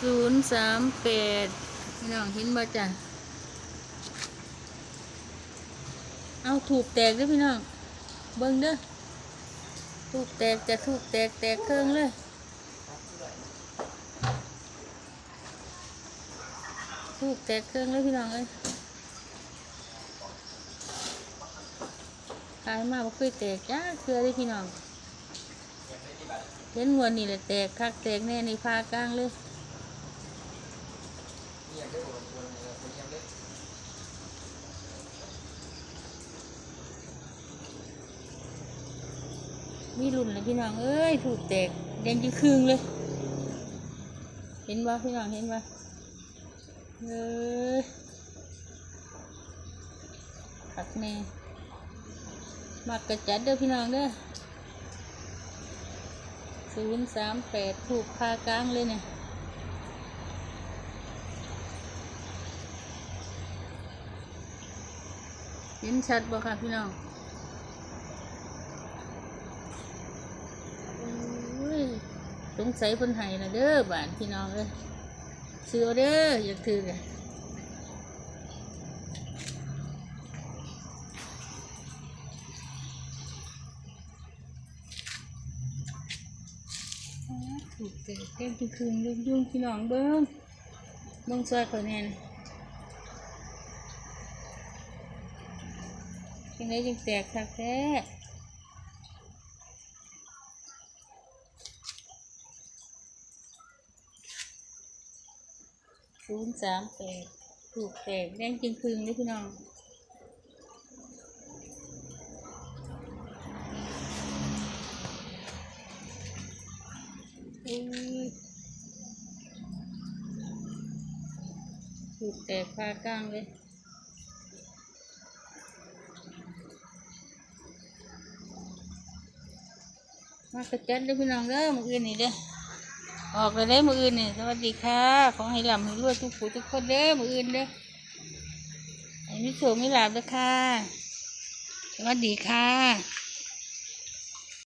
ศูนย์สามแปดพี่น้องเห็นบ่จ้ะเอาถูกแตกด้อพี่น้อง เบิ่งเด้อถูกแตกจะถูกแตกแตกเครื่องเลยถูกแตกเครื่องเลยพี่น้องเอ้ยขายมาบ่เคยแตกจ้าเครือเลยพี่น้องเห็นงวนนี่แหละแตกคักแตกแน่ในพากลางเลย มีรุ่นเลยพี่น้อง เอ้ย ถูกแตกแดงจีคืงเลย เห็นบ่พี่น้อง เห็นบ่เอ้ยขักแน่มักกระจัดเด้อพี่น้องเด้อศูนย์สามแปดถูกพากลางเลยเนี่ย เห็นชัดบ่ค่ะพี่น้องโอยสงสัยเพิ่นให้นะเด้อบ้านพี่น้องเอ้ยซื้อเด้ออยากถือเลยถูกเตะเต็มที่คืนยุ่งยุ่งพี่น้องเบิ้งเบิ้งซอยเขาแน่น ยังไงจึงแตกคักแท้ศูนย์สามแปดถูกแตกแดงจริงคืนเลยพี่น้องถูกแตกพากลางเลย มากระจัดเลยพี่น้องเด้อมืออื่นนี่เด้อออกเลยเด้อมืออื่นนี่สวัสดีค่ะ ขอให้ลำให้รวยทุกผู้ทุกคนเด้อมืออื่นเด้อไอ้มิโชคไม่หลับเด้อค่ะ สวัสดีค่ะ